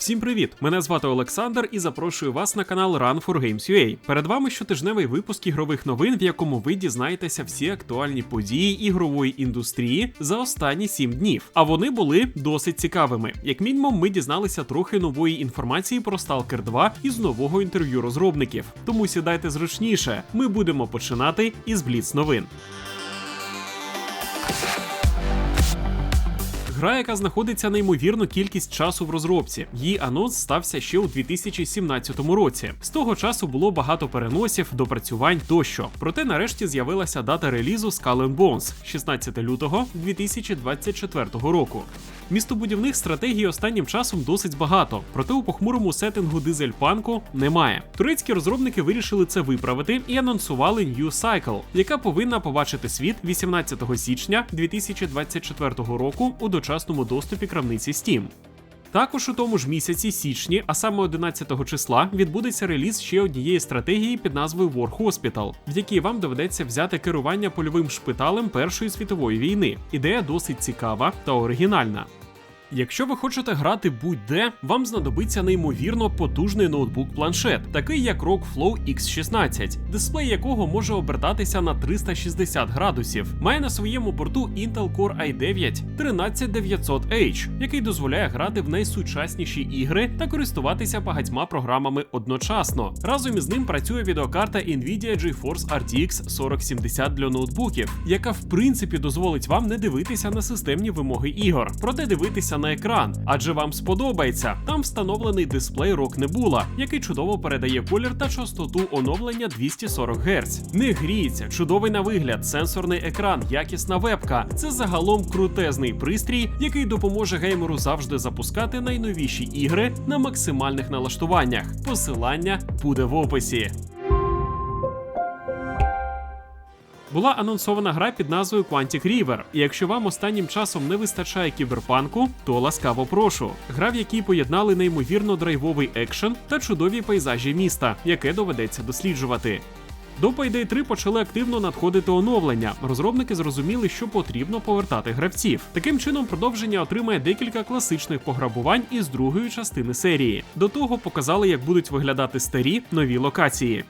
Всім привіт! Мене звати Олександр і запрошую вас на канал Run for Games UA. Перед вами щотижневий випуск ігрових новин, в якому ви дізнаєтеся всі актуальні події ігрової індустрії за останні 7 днів. А вони були досить цікавими. Як мінімум, ми дізналися трохи нової інформації про Stalker 2 із нового інтерв'ю розробників. Тому сідайте зручніше. Ми будемо починати із Бліц новин. Гра, яка знаходиться неймовірну кількість часу в розробці. Її анонс стався ще у 2017 році. З того часу було багато переносів, допрацювань тощо. Проте нарешті з'явилася дата релізу Skull Bones 16 лютого 2024 року. Містобудівних стратегій останнім часом досить багато, проте у похмурому сеттингу дизельпанку немає. Турецькі розробники вирішили це виправити і анонсували New Cycle, яка повинна побачити світ 18 січня 2024 року у дочасному доступі крамниці Steam. Також у тому ж місяці січні, а саме 11 числа, відбудеться реліз ще однієї стратегії під назвою War Hospital, в якій вам доведеться взяти керування польовим шпиталем Першої світової війни. Ідея досить цікава та оригінальна. Якщо ви хочете грати будь-де, вам знадобиться неймовірно потужний ноутбук-планшет, такий як ROG Flow X16, дисплей якого може обертатися на 360 градусів. Має на своєму борту Intel Core i9 13900H, який дозволяє грати в найсучасніші ігри та користуватися багатьма програмами одночасно. Разом із ним працює відеокарта Nvidia GeForce RTX 4070 для ноутбуків, яка в принципі дозволить вам не дивитися на системні вимоги ігор, проте дивитися на екран, адже вам сподобається. Там встановлений дисплей ROG Nebula, який чудово передає колір та частоту оновлення 240 Гц. Не гріється, чудовий на вигляд, сенсорний екран, якісна вебка. Це загалом крутезний пристрій, який допоможе геймеру завжди запускати найновіші ігри на максимальних налаштуваннях. Посилання буде в описі. Була анонсована гра під назвою Quantic River, і якщо вам останнім часом не вистачає кіберпанку, то ласкаво прошу. Гра, в якій поєднали неймовірно драйвовий екшен та чудові пейзажі міста, яке доведеться досліджувати. До Payday 3 почали активно надходити оновлення. Розробники зрозуміли, що потрібно повертати гравців. Таким чином, продовження отримає декілька класичних пограбувань із другої частини серії. До того показали, як будуть виглядати старі нові локації.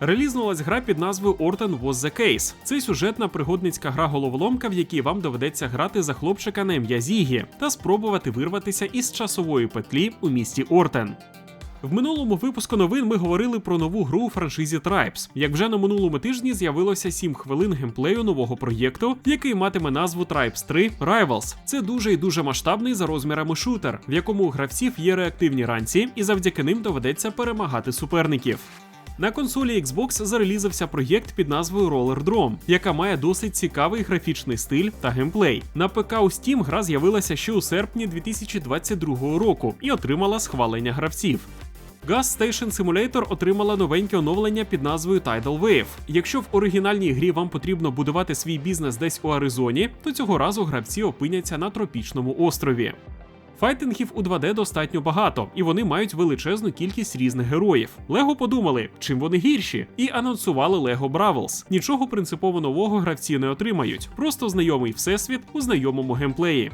Релізнулась гра під назвою Orton Was The Case. Це сюжетна пригодницька гра головоломка, в якій вам доведеться грати за хлопчика на ім'я Зігі та спробувати вирватися із часової петлі у місті Ортен. В минулому випуску новин ми говорили про нову гру у франшизі Tribes. Як вже на минулому тижні з'явилося 7 хвилин геймплею нового проєкту, який матиме назву Tribes 3 Rivals. Це дуже і дуже масштабний за розмірами шутер, в якому у гравців є реактивні ранці, і завдяки ним доведеться перемагати суперників. На консолі Xbox зарелізався проєкт під назвою Roller Drome, яка має досить цікавий графічний стиль та геймплей. На ПК у Steam гра з'явилася ще у серпні 2022 року і отримала схвалення гравців. Gas Station Simulator отримала новеньке оновлення під назвою Tidal Wave. Якщо в оригінальній грі вам потрібно будувати свій бізнес десь у Аризоні, то цього разу гравці опиняться на тропічному острові. Файтингів у 2D достатньо багато, і вони мають величезну кількість різних героїв. Лего подумали, чим вони гірші, і анонсували Lego Bravels. Нічого принципово нового гравці не отримають, просто знайомий всесвіт у знайомому геймплеї.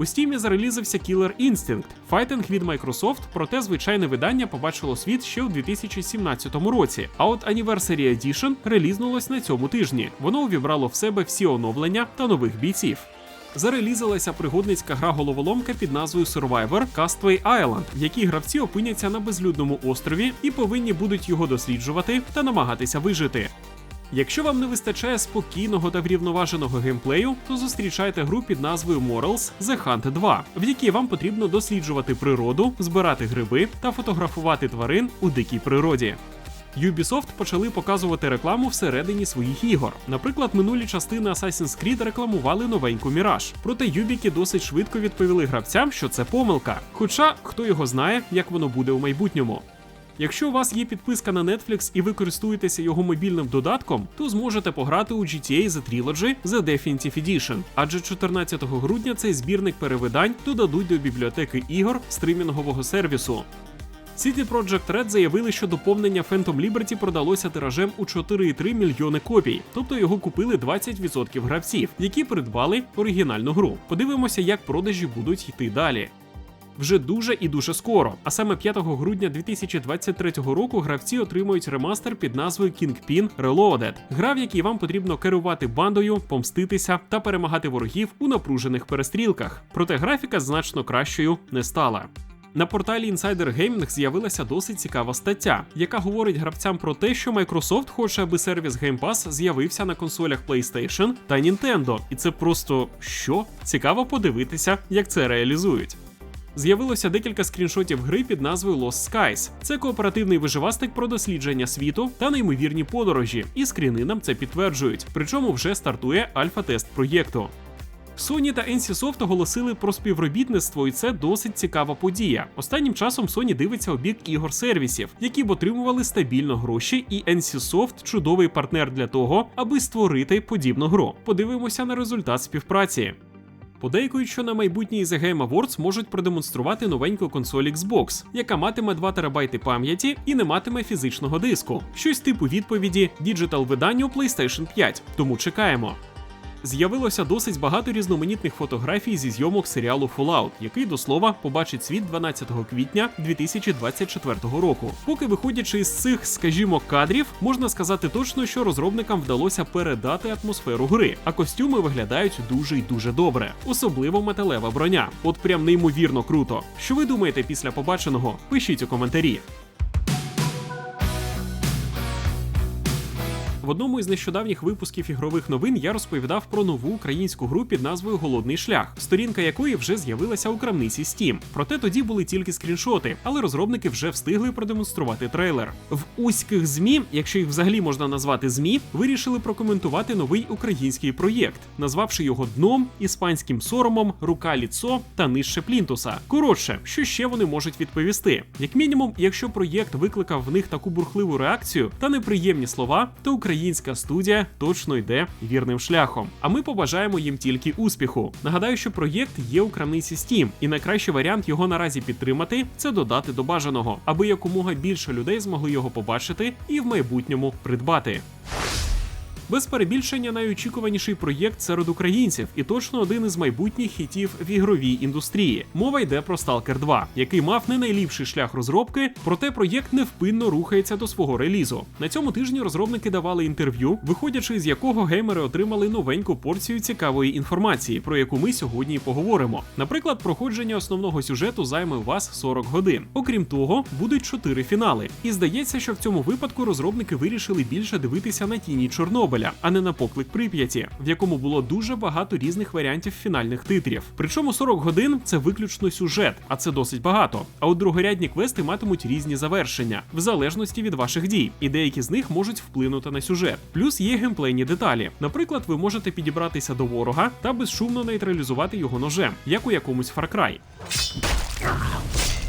У Стімі зарелізався Killer Instinct, файтинг від Microsoft, проте звичайне видання побачило світ ще у 2017 році. А от Anniversary Edition релізнулось на цьому тижні. Воно увібрало в себе всі оновлення та нових бійців. Зарелізалася пригодницька гра головоломка під назвою Survivor Castaway Island, в якій гравці опиняться на безлюдному острові і повинні будуть його досліджувати та намагатися вижити. Якщо вам не вистачає спокійного та врівноваженого геймплею, то зустрічайте гру під назвою Morals The Hunt 2, в якій вам потрібно досліджувати природу, збирати гриби та фотографувати тварин у дикій природі. Ubisoft почали показувати рекламу всередині своїх ігор. Наприклад, минулі частини Assassin's Creed рекламували новеньку Міраж. Проте Юбіки досить швидко відповіли гравцям, що це помилка. Хоча хто його знає, як воно буде у майбутньому. Якщо у вас є підписка на Netflix і ви користуєтеся його мобільним додатком, то зможете пограти у GTA The Trilogy The Definitive Edition, адже 14 грудня цей збірник перевидань додадуть до бібліотеки ігор стримінгового сервісу. CD Projekt Red заявили, що доповнення Phantom Liberty продалося тиражем у 4,3 мільйони копій, тобто його купили 20% гравців, які придбали оригінальну гру. Подивимося, як продажі будуть йти далі. вже дуже і дуже скоро. А саме 5 грудня 2023 року гравці отримують ремастер під назвою Kingpin Reloaded. Гра, в якій вам потрібно керувати бандою, помститися та перемагати ворогів у напружених перестрілках. Проте графіка значно кращою не стала. На порталі Insider Gaming з'явилася досить цікава стаття, яка говорить гравцям про те, що Microsoft хоче, аби сервіс Game Pass з'явився на консолях PlayStation та Nintendo. І це просто що? Цікаво подивитися, як це реалізують. З'явилося декілька скріншотів гри під назвою Lost Skies. Це кооперативний виживастик про дослідження світу та неймовірні подорожі, і скріни нам це підтверджують. Причому вже стартує альфа-тест проєкту. Sony та NCSoft оголосили про співробітництво, і це досить цікава подія. Останнім часом Sony дивиться у бік ігор сервісів, які б отримували стабільно гроші, і NCSoft – чудовий партнер для того, аби створити подібну гру. Подивимося на результат співпраці. Подейкують, що на майбутній The Game Awards можуть продемонструвати новеньку консоль Xbox, яка матиме 2 терабайти пам'яті і не матиме фізичного диску. Щось типу відповіді діджитал виданню PlayStation 5. Тому чекаємо. З'явилося досить багато різноманітних фотографій зі зйомок серіалу Fallout, який до слова побачить світ 12 квітня 2024 року. Поки виходячи із цих, скажімо, кадрів, можна сказати точно, що розробникам вдалося передати атмосферу гри, а костюми виглядають дуже й дуже добре, особливо металева броня. От прям неймовірно круто. Що ви думаєте після побаченого? Пишіть у коментарі. Одному із нещодавніх випусків ігрових новин я розповідав про нову українську гру під назвою Голодний шлях, сторінка якої вже з'явилася у крамниці Steam. Проте тоді були тільки скріншоти, але розробники вже встигли продемонструвати трейлер. В узьких змі, якщо їх взагалі можна назвати змі, вирішили прокоментувати новий український проєкт, назвавши його дном, іспанським соромом, рука ліцо та нижче плінтуса. Коротше, що ще вони можуть відповісти? Як мінімум, якщо проєкт викликав в них таку бурхливу реакцію та неприємні слова, то українська студія точно йде вірним шляхом. А ми побажаємо їм тільки успіху. Нагадаю, що проєкт є у крамниці Steam, і найкращий варіант його наразі підтримати це додати до бажаного, аби якомога більше людей змогли його побачити і в майбутньому придбати. Без перебільшення найочікуваніший проєкт серед українців, і точно один із майбутніх хітів в ігровій індустрії. Мова йде про Stalker 2, який мав не найліпший шлях розробки, проте проєкт невпинно рухається до свого релізу. На цьому тижні розробники давали інтерв'ю, виходячи з якого геймери отримали новеньку порцію цікавої інформації, про яку ми сьогодні і поговоримо. Наприклад, проходження основного сюжету займе у вас 40 годин. Окрім того, будуть чотири фінали. І здається, що в цьому випадку розробники вирішили більше дивитися на тіні Чорнобиля, а не на поклик Прип'яті, в якому було дуже багато різних варіантів фінальних титрів. Причому 40 годин це виключно сюжет, а це досить багато. А от другорядні квести матимуть різні завершення, в залежності від ваших дій, і деякі з них можуть вплинути на сюжет. Плюс є геймплейні деталі. Наприклад, ви можете підібратися до ворога та безшумно нейтралізувати його ножем, як у якомусь Far Cry.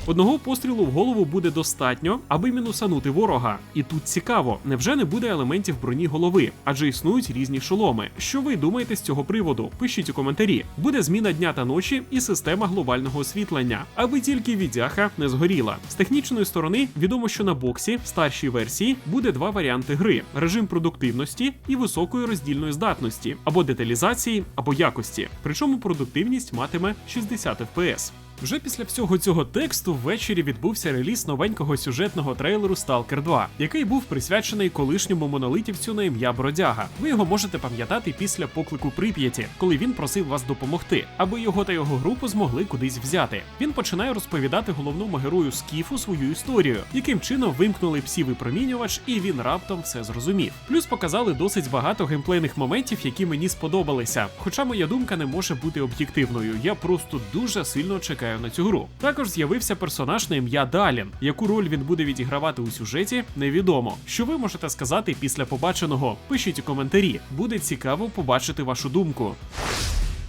Одного пострілу в голову буде достатньо, аби мінусанути ворога. І тут цікаво, невже не буде елементів броні голови, адже існують різні шоломи. Що ви думаєте з цього приводу? Пишіть у коментарі. Буде зміна дня та ночі і система глобального освітлення, аби тільки віддяха не згоріла. З технічної сторони відомо, що на боксі в старшій версії буде два варіанти гри: режим продуктивності і високої роздільної здатності, або деталізації, або якості. Причому продуктивність матиме 60 FPS. Вже після всього цього тексту ввечері відбувся реліз новенького сюжетного трейлеру Stalker 2, який був присвячений колишньому монолитівцю на ім'я Бродяга. Ви його можете пам'ятати після поклику Прип'яті, коли він просив вас допомогти, аби його та його групу змогли кудись взяти. Він починає розповідати головному герою Скіфу свою історію, яким чином вимкнули псів випромінювач, і він раптом все зрозумів. Плюс показали досить багато геймплейних моментів, які мені сподобалися. Хоча моя думка не може бути об'єктивною. Я просто дуже сильно чекаю на цю гру. Також з'явився персонаж на ім'я Далін. Яку роль він буде відігравати у сюжеті, невідомо. Що ви можете сказати після побаченого? Пишіть у коментарі. Буде цікаво побачити вашу думку.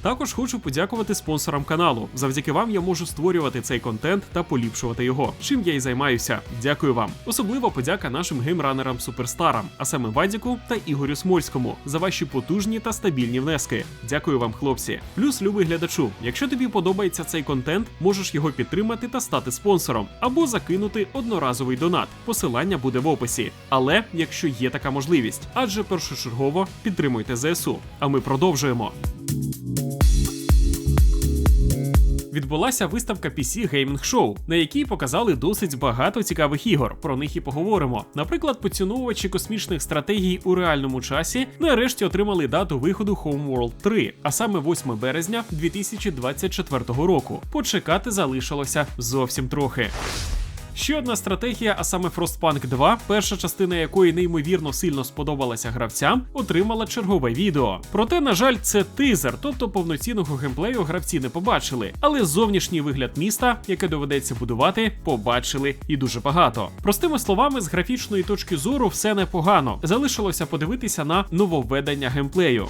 Також хочу подякувати спонсорам каналу. Завдяки вам я можу створювати цей контент та поліпшувати його. Чим я і займаюся. Дякую вам. Особливо подяка нашим геймранерам суперстарам, а саме Вадіку та Ігорю Смольському, за ваші потужні та стабільні внески. Дякую вам, хлопці. Плюс, любий глядачу, якщо тобі подобається цей контент, можеш його підтримати та стати спонсором, або закинути одноразовий донат. Посилання буде в описі. Але якщо є така можливість, адже першочергово підтримуйте ЗСУ. А ми продовжуємо. Відбулася виставка PC Gaming Show, на якій показали досить багато цікавих ігор. Про них і поговоримо. Наприклад, поціновувачі космічних стратегій у реальному часі нарешті отримали дату виходу Homeworld 3, а саме 8 березня 2024 року. Почекати залишилося зовсім трохи. Ще одна стратегія, а саме Frostpunk 2, перша частина якої неймовірно сильно сподобалася гравцям, отримала чергове відео. Проте, на жаль, це тизер, тобто повноцінного геймплею гравці не побачили. Але зовнішній вигляд міста, яке доведеться будувати, побачили і дуже багато. Простими словами, з графічної точки зору все непогано. Залишилося подивитися на нововведення геймплею.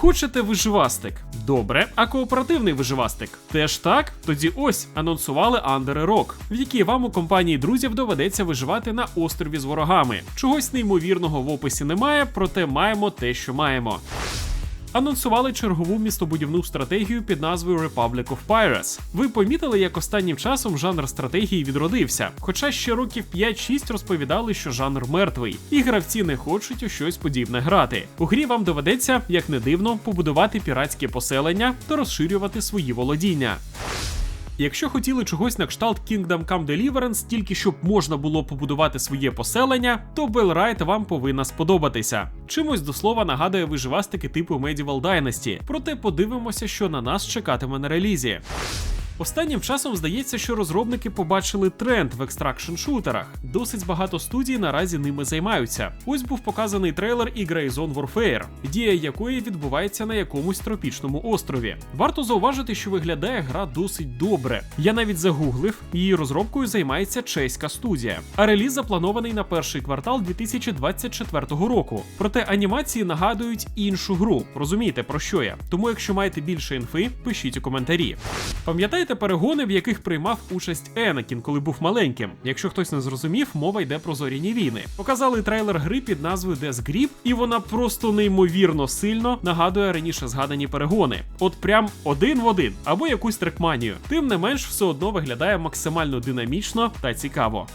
Хочете виживастик? Добре, а кооперативний виживастик? Теж так? Тоді ось анонсували Under a Rock, в якій вам у компанії друзів доведеться виживати на острові з ворогами. Чогось неймовірного в описі немає, проте маємо те, що маємо. Анонсували чергову містобудівну стратегію під назвою Republic of Pirates. Ви помітили, як останнім часом жанр стратегії відродився. Хоча ще років 5-6 розповідали, що жанр мертвий, і гравці не хочуть у щось подібне грати. У грі вам доведеться, як не дивно, побудувати піратське поселення та розширювати свої володіння. Якщо хотіли чогось на кшталт Kingdom Come Deliverance, тільки щоб можна було побудувати своє поселення, то Белрайт вам повинна сподобатися. Чимось до слова нагадує виживастики типу Medieval Dynasty, проте подивимося, що на нас чекатиме на релізі. Останнім часом здається, що розробники побачили тренд в екстракшн шутерах. Досить багато студій наразі ними займаються. Ось був показаний трейлер ігри Zone Warfare, дія якої відбувається на якомусь тропічному острові. Варто зауважити, що виглядає гра досить добре. Я навіть загуглив, її розробкою займається чеська студія. А реліз запланований на перший квартал 2024 року. Проте анімації нагадують іншу гру. Розумієте про що я? Тому, якщо маєте більше інфи, пишіть у коментарі. Пам'ятаєте перегони, в яких приймав участь Енакін, коли був маленьким? Якщо хтось не зрозумів, мова йде про зоряні війни. Показали трейлер гри під назвою Death Grip, і вона просто неймовірно сильно нагадує раніше згадані перегони. От прям один в один або якусь трекманію. Тим не менш, все одно виглядає максимально динамічно та цікаво.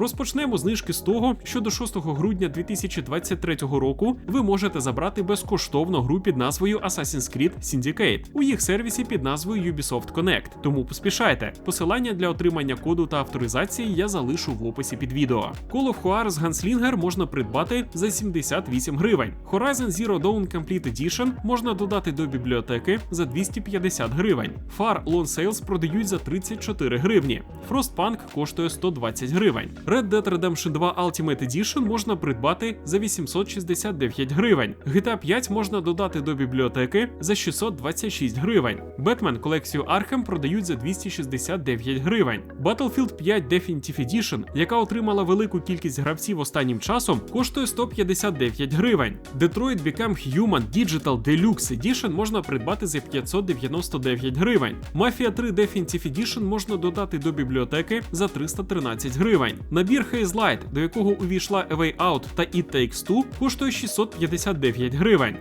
Розпочнемо знижки з того, що до 6 грудня 2023 року ви можете забрати безкоштовно гру під назвою Assassin's Creed Syndicate у їх сервісі під назвою Ubisoft Connect. Тому поспішайте. Посилання для отримання коду та авторизації я залишу в описі під відео. Call of Juarez Gunslinger можна придбати за 78 гривень. Horizon Zero Dawn Complete Edition можна додати до бібліотеки за 250 гривень. Far Lone Sales продають за 34 гривні. Frostpunk коштує 120 гривень. Red Dead Redemption 2 Ultimate Edition можна придбати за 869 гривень. GTA 5 можна додати до бібліотеки за 626 гривень. Batman колекцію Arkham продають за 269 гривень. Battlefield 5 Definitive Edition, яка отримала велику кількість гравців останнім часом, коштує 159 гривень. Detroit Become Human Digital Deluxe Edition можна придбати за 599 гривень. Mafia 3 Definitive Edition можна додати до бібліотеки за 313 гривень. Набір Haze Light, до якого увійшла A Way Out та It Takes Two, коштує 659 гривень.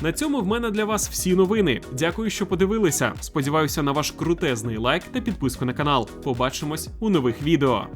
На цьому в мене для вас всі новини. Дякую, що подивилися. Сподіваюся на ваш крутезний лайк та підписку на канал. Побачимось у нових відео.